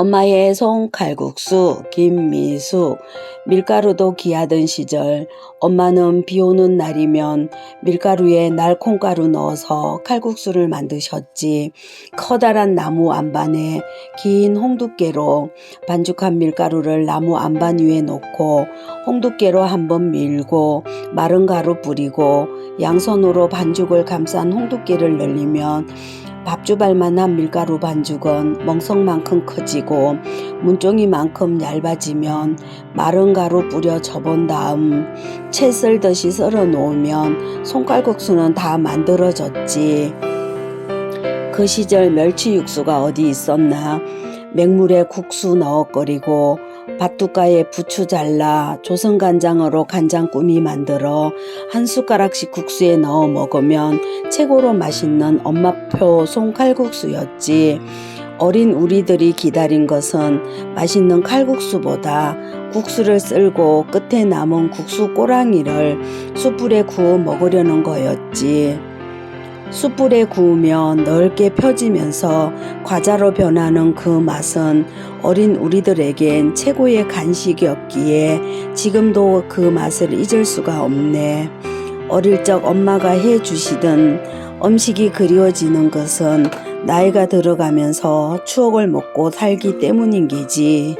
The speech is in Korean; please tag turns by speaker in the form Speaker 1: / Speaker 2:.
Speaker 1: 엄마의 송칼국수, 김미숙, 밀가루도 귀하던 시절 엄마는 비 오는 날이면 밀가루에 날콩가루 넣어서 칼국수를 만드셨지. 커다란 나무 안반에 긴 홍두깨로 반죽한 밀가루를 나무 안반 위에 놓고 홍두깨로 한번 밀고 마른 가루 뿌리고 양손으로 반죽을 감싼 홍두깨를 늘리면 밥주발만한 밀가루 반죽은 멍석만큼 커지고 문종이만큼 얇아지면 마른 가루 뿌려 접은 다음 채 썰듯이 썰어 놓으면 손칼국수는 다 만들어졌지. 그 시절 멸치 육수가 어디 있었나 맹물에 국수 넣어 끓이고 밭두가에 부추 잘라 조선간장으로 간장 꾸미 만들어 한 숟가락씩 국수에 넣어 먹으면 최고로 맛있는 엄마표 송칼국수였지. 어린 우리들이 기다린 것은 맛있는 칼국수보다 국수를 쓸고 끝에 남은 국수 꼬랑이를 숯불에 구워 먹으려는 거였지. 숯불에 구우면 넓게 펴지면서 과자로 변하는 그 맛은 어린 우리들에겐 최고의 간식이었기에 지금도 그 맛을 잊을 수가 없네. 어릴 적 엄마가 해 주시던 음식이 그리워지는 것은 나이가 들어가면서 추억을 먹고 살기 때문인 게지.